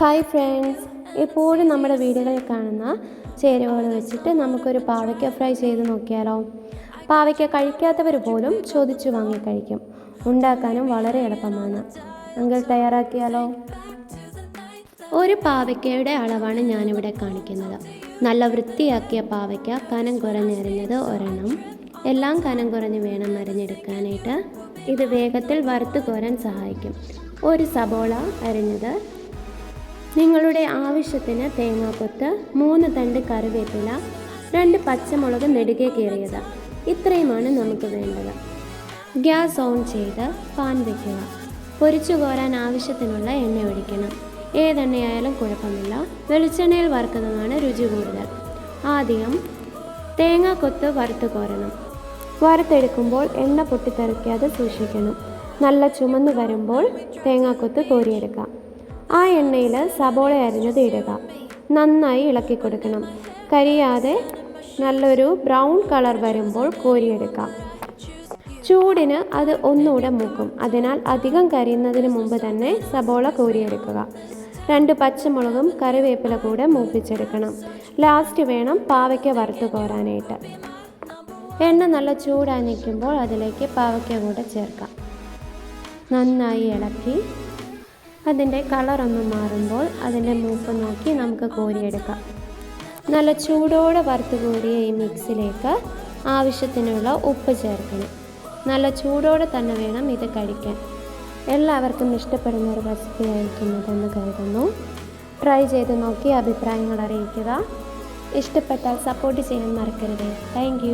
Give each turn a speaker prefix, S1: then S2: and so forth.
S1: Hi friends എപ്പോഴും നമ്മുടെ വീടുകളിൽ കാണുന്ന ചേരുവകൾ വെച്ചിട്ട് നമുക്കൊരു പാവയ്ക്ക ഫ്രൈ ചെയ്ത് നോക്കിയാലോ? പാവയ്ക്ക കഴിക്കാത്തവർ പോലും ചോദിച്ചു വാങ്ങി കഴിക്കും. ഉണ്ടാക്കാനും വളരെ എളുപ്പമാണ്. അങ്കിൾ തയ്യാറാക്കിയാലോ? ഒരു പാവയ്ക്കയുടെ അളവാണ് ഞാനിവിടെ കാണിക്കുന്നത്. നല്ല വൃത്തിയാക്കിയ പാവയ്ക്ക കനം കുറഞ്ഞരിഞ്ഞത് ഒരെണ്ണം. എല്ലാം കനം കുറഞ്ഞ് വേണം അരിഞ്ഞെടുക്കാനായിട്ട്. ഇത് വേഗത്തിൽ വറുത്ത് കോരാൻ സഹായിക്കും. ഒരു സബോള അരിഞ്ഞത് നിങ്ങളുടെ ആവശ്യത്തിന് തേങ്ങാക്കൊത്ത് മൂന്ന് തണ്ട് കറിവേപ്പില രണ്ട് പച്ചമുളക് നെടുകെ കീറിയത്. ഇത്രയുമാണ് നമുക്ക് വേണ്ടത്. ഗ്യാസ് ഓൺ ചെയ്ത് പാൻ വയ്ക്കുക പൊരിച്ചു കോരാൻ ആവശ്യത്തിനുള്ള എണ്ണ ഒഴിക്കണം. ഏതെണ്ണയായാലും കുഴപ്പമില്ല. വെളിച്ചെണ്ണയിൽ വറുക്കുന്നതാണ് രുചി കൂടുതൽ. ആദ്യം തേങ്ങാക്കൊത്ത് വറുത്ത് കോരണം. വറുത്തെടുക്കുമ്പോൾ എണ്ണ പൊട്ടിത്തെറിക്കാതെ സൂക്ഷിക്കണം. നല്ല ചുമന്ന് വരുമ്പോൾ തേങ്ങാക്കൊത്ത് കോരിയെടുക്കാം. ആ എണ്ണയിൽ സബോള അരിഞ്ഞത് ഇടുക. നന്നായി ഇളക്കി കൊടുക്കണം. കരിയാതെ നല്ലൊരു ബ്രൗൺ കളർ വരുമ്പോൾ കോരിയെടുക്കാം. ചൂടിന് അത് ഒന്നുകൂടെ മൂക്കും. അതിനാൽ അധികം കരിയുന്നതിന് മുമ്പ് തന്നെ സബോള കോരിയെടുക്കുക. രണ്ട് പച്ചമുളകും കറിവേപ്പില കൂടെ മൂപ്പിച്ചെടുക്കണം. ലാസ്റ്റ് വേണം പാവയ്ക്ക വറുത്ത് കോരാനായിട്ട്. എണ്ണ നല്ല ചൂടാനിക്കുമ്പോൾ അതിലേക്ക് പാവയ്ക്ക കൂടെ ചേർക്കാം. നന്നായി ഇളക്കി അതിന്റെ കളറൊന്ന് മാറുമ്പോൾ അതിന്റെ മൂപ്പ് നോക്കി നമുക്ക് കോരിയെടുക്കാം. നല്ല ചൂടോടെ വറുത്ത് കോരിയ ഈ മിക്സിലേക്ക് ആവശ്യത്തിനുള്ള ഉപ്പ് ചേർക്കണം. നല്ല ചൂടോടെ തന്നെ വേണം ഇത് കഴിക്കാൻ. എല്ലാവർക്കും ഇഷ്ടപ്പെടുന്ന ഒരു റെസിപ്പി ആയിരിക്കുന്നതെന്ന് കരുതുന്നു. ട്രൈ ചെയ്ത് നോക്കി അഭിപ്രായങ്ങൾ അറിയിക്കുക. ഇഷ്ടപ്പെട്ടാൽ സപ്പോർട്ട് ചെയ്യാൻ മറക്കരുത്. താങ്ക്